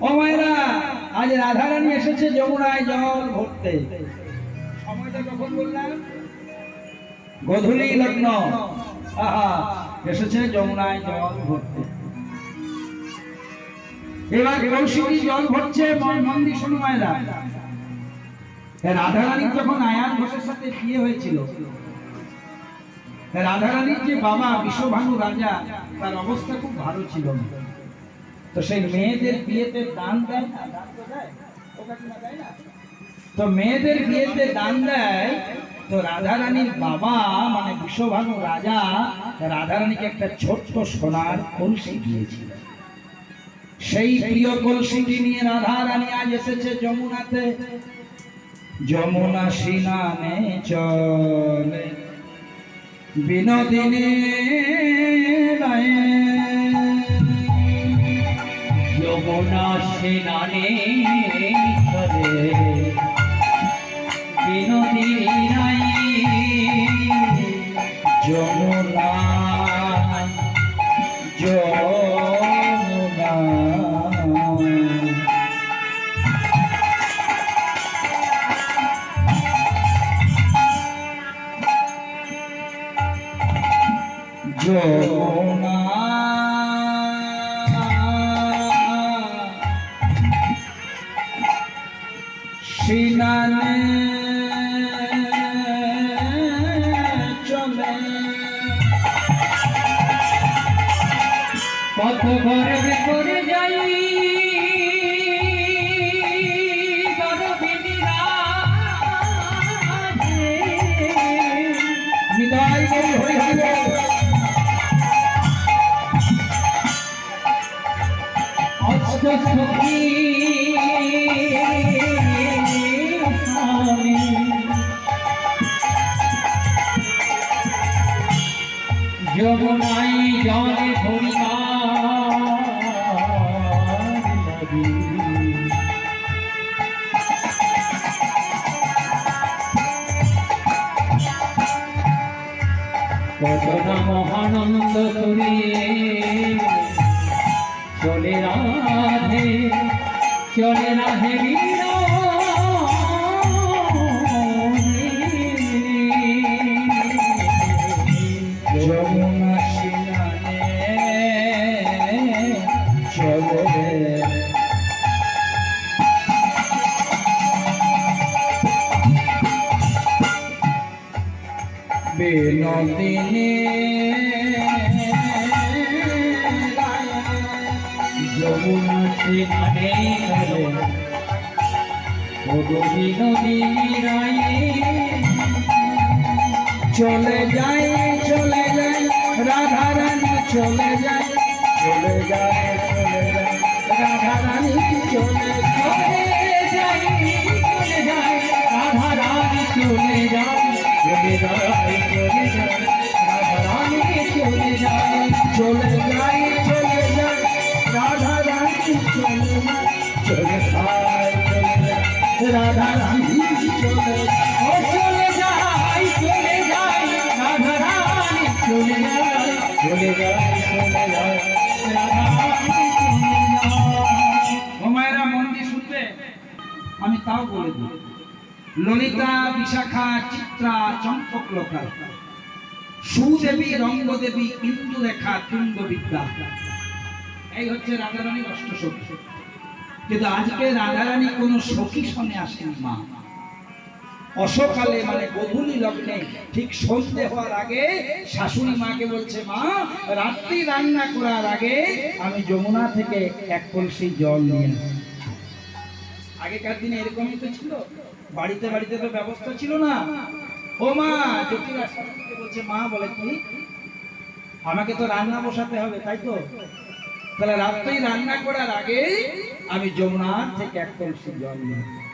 ও মায়েরা আজ এসেছে যমুনায় জল ভরতে। লগ্ন। এসেছে যমুনায় জল ভরতে। এবার কৌশিকী জল ভরছে মন মন্দির শোনো মায়েরা। রাধারানীর যখন আয়ান ঘোষের সাথে বিয়ে হয়েছিল রাধারানীর যে বাবা, বিশ্বভানু রাজা, তার অবস্থা খুব ভালো ছিল না। তো সেই মেয়েদের বিয়েতে দান দেয় না? তো? তো মেয়েদের বিয়েতে দান দেয়, তো রাধারানীর বাবা মানে বিশ্বভানু রাজা, রাধারানীকে একটা ছোট্ট সোনার কলসি দিয়েছিল। সেই প্রিয় কলসিটি নিয়ে রাধারানী আজ এসেছে যমুনাতে। যমুনা সিনানে চলে। বিনোদিনী যমুনা সেনানে বিনোদিনী যমুনা সিনানে চলে। কত গর্বে যমুনাই জলে নদী। কত মহানন্দ করিয়ে চলে রাধে চলে রাধে যমুনা সিনানে চলে বিনোদিনী। যমুনা সেখানে চলে বিনোদিনী রায়ে চলে যাই চলে যাই, রাধা রানী চলে যাই। চলে যায় চলে যায় রাধা রানী চলে যায় চলে যাই রাধা রানী চলে যাই চলে যাই, রাধা রানী চলে যাই। চলে আমি তাও বলে দিই। ললিতা, বিশাখা, চিত্রা, চম্পকলতা, সুদেবী, রঙ্গদেবী, ইন্দুরেখা তুঙ্গ বিদ্যা এই হচ্ছে রাধারানীর অষ্টসখী কিন্তু আজকে রাধারানী কোন সখী সনে আসেনি মা অসকালে মানে গধূলি লগ্নে ঠিক সন্ধে হওয়ার আগে শাশুড়ি মাকে বলছে, মা, রাত্রি রান্না করার আগে আমি যমুনা থেকে এক কলসি জল নিয়ে। আগেকার দিনে এরকমই তো ছিল। বাড়িতে বাড়িতে তো ব্যবস্থা ছিল না। ও মা জটিল বলছে, মা, বলে কি, আমাকে তো রান্না বসাতে হবে, তাই তো? তাহলে রাত্রি রান্না করার আগেই আমি যমুনা থেকে এক কলসি জল নিয়ে।